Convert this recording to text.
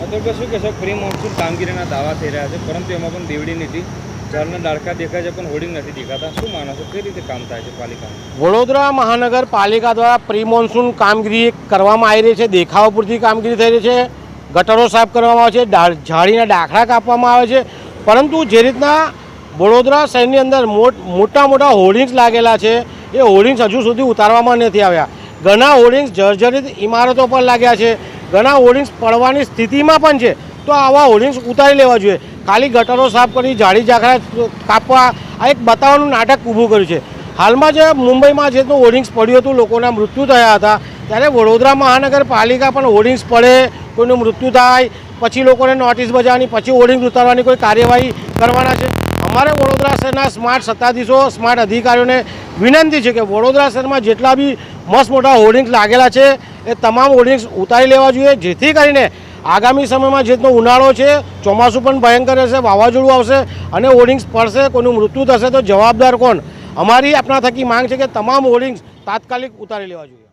પર શું કહેશો પ્રી મોન્સૂન કામગીરીના દાવા થઈ રહ્યા છે, પરંતુ એમાં પણ દેવડી નથી ઝાડના ડાળખા દેખાય છે, પણ હોર્ડિંગ નથી દેખાતા. શું માનો છો, કઈ રીતે કામ થાય છે પાલિકા વડોદરા મહાનગરપાલિકા દ્વારા પ્રી મોન્સૂન કામગીરી કરવામાં આવી રહી છે, દેખાવ પૂરતી કામગીરી થઈ રહી છે, ગટરો સાફ કરવામાં આવે છે ઝાડીના ડાખડા કાપવામાં આવે છે, પરંતુ જે રીતના વડોદરા શહેરની અંદર મોટા મોટા હોર્ડિંગ્સ લાગેલા છે, એ હોર્ડિંગ્સ હજુ સુધી ઉતારવામાં નથી આવ્યા. ઘણા હોર્ડિંગ્સ જર્જરિત ઇમારતો પર લાગ્યા છે ઘણા હોર્ડિંગ્સ પડવાની સ્થિતિમાં પણ છે. તો આવા હોર્ડિંગ્સ ઉતારી લેવા જોઈએ. ખાલી ગટરો સાફ કરી જાડી ઝાખરા કાપવા, આ એક બતાવવાનું નાટક ઊભું કર્યું છે. હાલમાં જે મુંબઈમાં જે હોર્ડિંગ્સ પડ્યું હતું, લોકોના મૃત્યુ થયા હતા. ત્યારે વડોદરા મહાનગરપાલિકા પણ હોર્ડિંગ્સ પડે, કોઈનું મૃત્યુ થાય, પછી લોકોને નોટિસ બજાવવાની, પછી હોર્ડિંગ્સ ઉતારવાની કોઈ કાર્યવાહી કરવાના છે. અમારે વડોદરા શહેરના સ્માર્ટ સત્તાધીશો સ્માર્ટ અધિકારીઓને વિનંતી છે કે વડોદરા શહેરમાં જેટલા બી મસ્ત મોટા હોર્ડિંગ્સ લાગેલા છે એ તમામ હોર્ડિંગ્સ ઉતારી લેવા જોઈએ. જેથી કરીને આગામી સમયમાં જે ઉનાળો છે, ચોમાસું પણ ભયંકર રહેશે વાવાઝોડું આવશે અને હોર્ડિંગ્સ પડશે, કોઈનું મૃત્યુ થશે તો જવાબદાર કોણ? અમારી આપણા થકી માંગ છે કે તમામ હોર્ડિંગ્સ તાત્કાલિક ઉતારી લેવા જોઈએ.